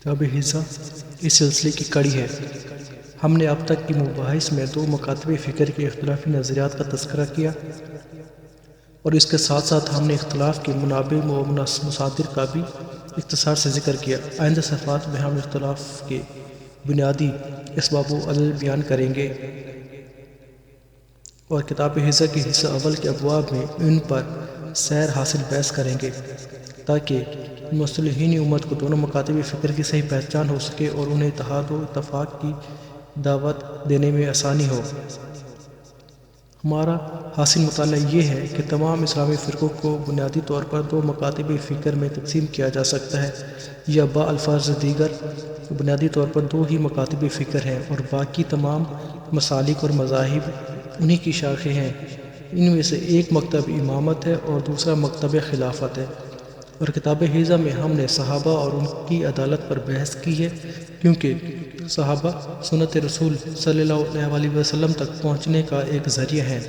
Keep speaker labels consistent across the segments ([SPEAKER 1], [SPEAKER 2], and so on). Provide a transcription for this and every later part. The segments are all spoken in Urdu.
[SPEAKER 1] کتاب حصہ اس سلسلے کی کڑی ہے۔ ہم نے اب تک کی مباحث میں دو مکاتب فکر کے اختلافی نظریات کا تذکرہ کیا اور اس کے ساتھ ساتھ ہم نے اختلاف کے منابع و مصادر کا بھی اختصار سے ذکر کیا۔ آئندہ صفحات میں ہم اختلاف کے بنیادی اسباب و عدل بیان کریں گے اور کتاب حصہ کے حصہ اول کے ابواب میں ان پر سیر حاصل بحث کریں گے تاکہ مصلحین امت کو دونوں مکاتب فکر کی صحیح پہچان ہو سکے اور انہیں اتحاد و اتفاق کی دعوت دینے میں آسانی ہو۔ ہمارا حاصل مطالعہ یہ ہے کہ تمام اسلامی فرقوں کو بنیادی طور پر دو مکاتب فکر میں تقسیم کیا جا سکتا ہے یا با الفاظ دیگر بنیادی طور پر دو ہی مکاتب فکر ہیں اور باقی تمام مسالک اور مذاہب انہی کی شاخیں ہیں۔ ان میں سے ایک مکتب امامت ہے اور دوسرا مکتب خلافت ہے۔ اور کتاب حیضہ میں ہم نے صحابہ اور ان کی عدالت پر بحث کی ہے، کیونکہ صحابہ سنت رسول صلی اللہ علیہ وسلم تک پہنچنے کا ایک ذریعہ ہے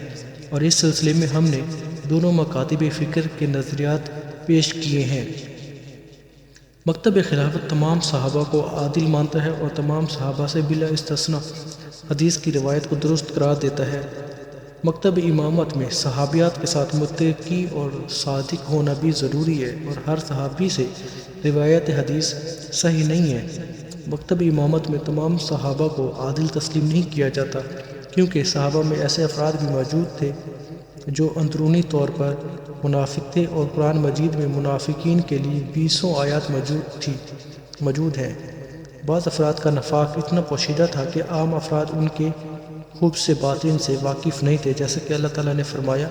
[SPEAKER 1] اور اس سلسلے میں ہم نے دونوں مکاتب فکر کے نظریات پیش کیے ہیں۔ مکتب خلافت تمام صحابہ کو عادل مانتا ہے اور تمام صحابہ سے بلا استثناء حدیث کی روایت کو درست قرار دیتا ہے۔ مکتب امامت میں صحابیات کے ساتھ متقی اور صادق ہونا بھی ضروری ہے اور ہر صحابی سے روایت حدیث صحیح نہیں ہے۔ مکتب امامت میں تمام صحابہ کو عادل تسلیم نہیں کیا جاتا کیونکہ صحابہ میں ایسے افراد بھی موجود تھے جو اندرونی طور پر منافق تھے اور قرآن مجید میں منافقین کے لیے بیسوں آیات موجود تھی، موجود ہیں۔ بعض افراد کا نفاق اتنا پوشیدہ تھا کہ عام افراد ان کے خوب سے باطن سے واقف نہیں تھے جیسے کہ اللہ تعالیٰ نے فرمایا۔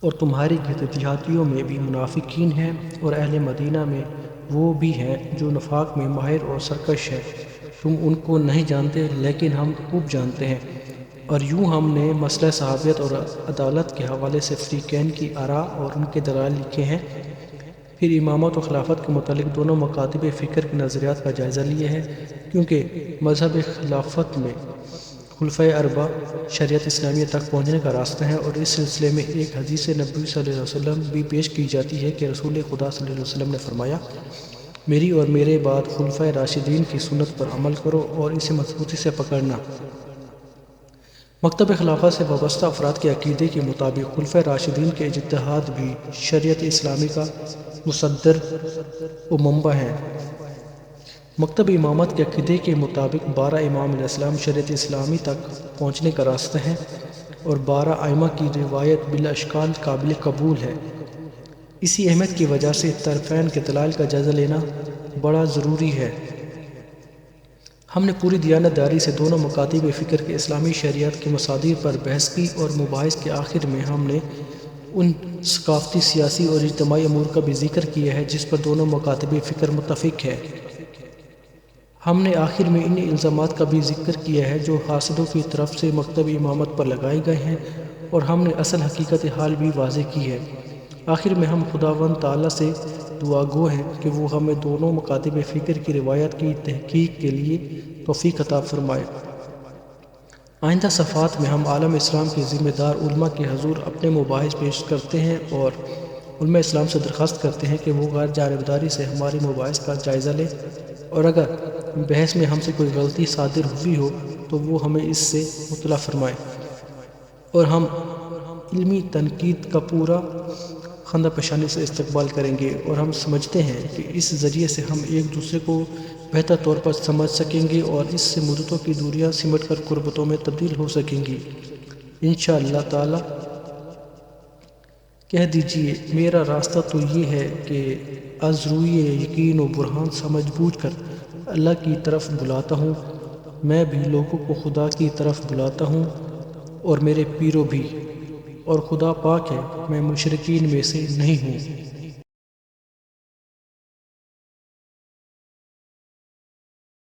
[SPEAKER 1] اور تمہاری دیہاتیوں میں بھی منافقین ہیں اور اہل مدینہ میں وہ بھی ہیں جو نفاق میں ماہر اور سرکش ہے تم ان کو نہیں جانتے، لیکن ہم خوب جانتے ہیں۔ اور یوں ہم نے مسئلہ صحابیت اور عدالت کے حوالے سے فریقین کی آراء اور ان کے دلائل لکھے ہیں۔ پھر امامت و خلافت کے متعلق دونوں مکاتب فکر کے نظریات کا جائزہ لیے ہیں، کیونکہ مذہب خلافت میں خلفۂ اربا شریعت اسلامیہ تک پہنچنے کا راستہ ہے اور اس سلسلے میں ایک حدیث نبی صلی اللہ علیہ وسلم بھی پیش کی جاتی ہے کہ رسول خدا صلی اللہ علیہ وسلم نے فرمایا، میری اور میرے بعد خلفۂ راشدین کی سنت پر عمل کرو اور اسے مضبوطی سے پکڑنا۔ مکتب خلافہ سے وابستہ افراد کے عقیدے کے مطابق خلفۂ راشدین کے اجتہاد بھی شریعت اسلامی کا مصدر و منبع ہے مکتب امامت کے عقیدے کے مطابق بارہ امام علیہ السلام شریعت اسلامی تک پہنچنے کا راستہ ہے اور بارہ آئمہ کی روایت بالاشکال قابل قبول ہے۔ اسی اہمیت کی وجہ سے طرفین کے دلائل کا جائزہ لینا بڑا ضروری ہے۔ ہم نے پوری دیانت داری سے دونوں مکاتب فکر کے اسلامی شریعت کے مصادر پر بحث کی اور مباحث کے آخر میں ہم نے ان ثقافتی، سیاسی اور اجتماعی امور کا بھی ذکر کیا ہے، جس پر دونوں مکاتب فکر متفق ہے ہم نے آخر میں ان الزامات کا بھی ذکر کیا ہے جو حاصلوں کی طرف سے مکتب امامت پر لگائے گئے ہیں اور ہم نے اصل حقیقت حال بھی واضح کی ہے۔ آخر میں ہم خدا و تعالیٰ سے دعا گو ہیں کہ وہ ہمیں دونوں مکاتب فکر کی روایت کی تحقیق کے لیے توفیق عطا فرمائے۔ آئندہ صفحات میں ہم عالم اسلام کے ذمہ دار علماء کے حضور اپنے مباحث پیش کرتے ہیں اور علماء اسلام سے درخواست کرتے ہیں کہ وہ غیر جانبداری سے ہماری مباحث کا جائزہ لے اور اگر بحث میں ہم سے کوئی غلطی صادر ہوئی ہو تو وہ ہمیں اس سے مطلع فرمائے اور ہم علمی تنقید کا پورا خندہ پیشانی سے استقبال کریں گے اور ہم سمجھتے ہیں کہ اس ذریعے سے ہم ایک دوسرے کو بہتر طور پر سمجھ سکیں گے اور اس سے مدتوں کی دوریاں سمٹ کر قربتوں میں تبدیل ہو سکیں گی۔ انشاءاللہ اللہ تعالیٰ کہہ دیجیے، میرا راستہ تو یہ ہے کہ ازروئی یقین و برہان سمجھ بوجھ کر، اللہ کی طرف بلاتا ہوں، میں بھی لوگوں کو خدا کی طرف بلاتا ہوں اور میرے پیرو بھی۔ اور خدا پاک ہے، میں مشرقین میں سے نہیں ہوں۔